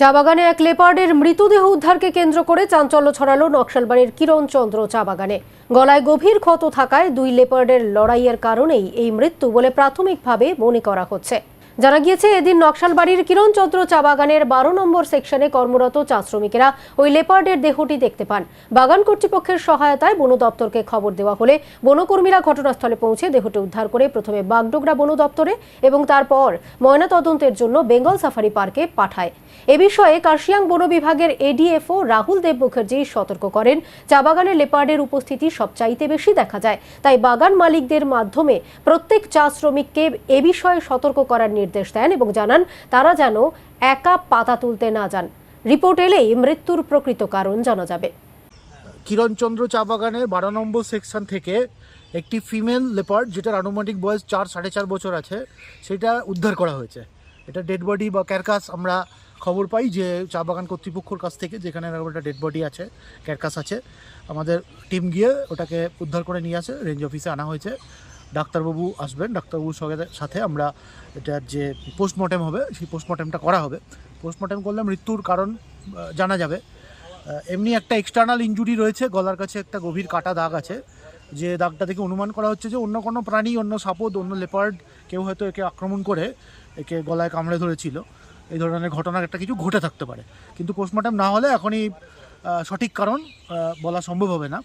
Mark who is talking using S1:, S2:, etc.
S1: চা বাগানে এক লেপার্ডের মৃতদেহ উদ্ধারকে কেন্দ্র করে চাঞ্চল্য ছড়ালো নকশালবাড়ির কিরণচন্দ্র চা বাগানে। গলায় গভীর ক্ষত থাকায় দুই লেপার্ডের লড়াইয়ের কারণেই এই মৃত্যু বলে প্রাথমিকভাবে মনে করা হচ্ছে। জানা গিয়েছে, এদিন নকশালবাড়ির কিরণচন্দ্র চা বাগানের বারো নম্বর সেকশনে কর্মরত চা শ্রমিকেরা ওই লেপার্ডের দেহটি দেখতে পান। বাগান কর্তৃপক্ষের সহায়তায় বন দপ্তরকে খবর দেওয়া হলে বনকর্মীরা ঘটনাস্থলে পৌঁছে দেহটি উদ্ধার করে প্রথমে বাগডোগরা বন দপ্তরে এবং তারপর ময়নাতদন্তের জন্য বেঙ্গল সাফারি পার্কে পাঠায়। এ বিষয়ে কার্শিয়াং বন বিভাগের এডিএফও রাহুল দেব মুখার্জি সতর্ক করেন। চা বাগানে লেপার্ডের উপস্থিতি সবচাইতে বেশি দেখা যায়। তাই বাগান মালিকদের মাধ্যমে প্রত্যেক চা শ্রমিককে এ বিষয়ে সতর্ক করার নির্দেশ দেন এবং জানান তারা যেন একা পাতা তুলতে না যান। রিপোর্ট এলেই মৃত্যুর প্রকৃত কারণ জানা যাবে।
S2: কিরণচন্দ্র চা বাগানের বারো নম্বর সেকশন থেকে একটি ফিমেল লেপার্ড, যেটার আনুমানিক বয়স চার, সাড়ে চার বছর আছে, সেটা উদ্ধার করা হয়েছে। এটা ডেড বডি বা ক্যারকাস আমরা খবর পাই যে চা বাগান কর্তৃপক্ষর কাছ থেকে, যেখানে একটা ডেড বডি আছে ক্যারকাস আছে, আমাদের টিম গিয়ে ওটাকে উদ্ধার করে নিয়ে আসে রেঞ্জ অফিসে আনা হয়েছে। ডাক্তারবাবু আসবেন, ডাক্তারবাবুর সঙ্গে সাথে আমরা এটার যে পোস্টমর্টেম হবে, সেই পোস্টমর্টেমটা করা হবে। পোস্টমর্টেম করলে মৃত্যুর কারণ জানা যাবে। এমনি একটা এক্সটার্নাল ইনজুরি রয়েছে, গলার কাছে একটা গভীর কাটা দাগ আছে। যে দাগটা থেকে অনুমান করা হচ্ছে যে অন্য কোনো প্রাণী, অন্য সাপদ, অন্য লেপার্ড কেউ হয়তো একে আক্রমণ করে একে গলায় কামড়ে ধরেছিল। এই ধরনের ঘটনার একটা কিছু ঘটে থাকতে পারে। কিন্তু পোস্টমর্টম না হলে এখনই সঠিক কারণ বলা সম্ভব হবে না।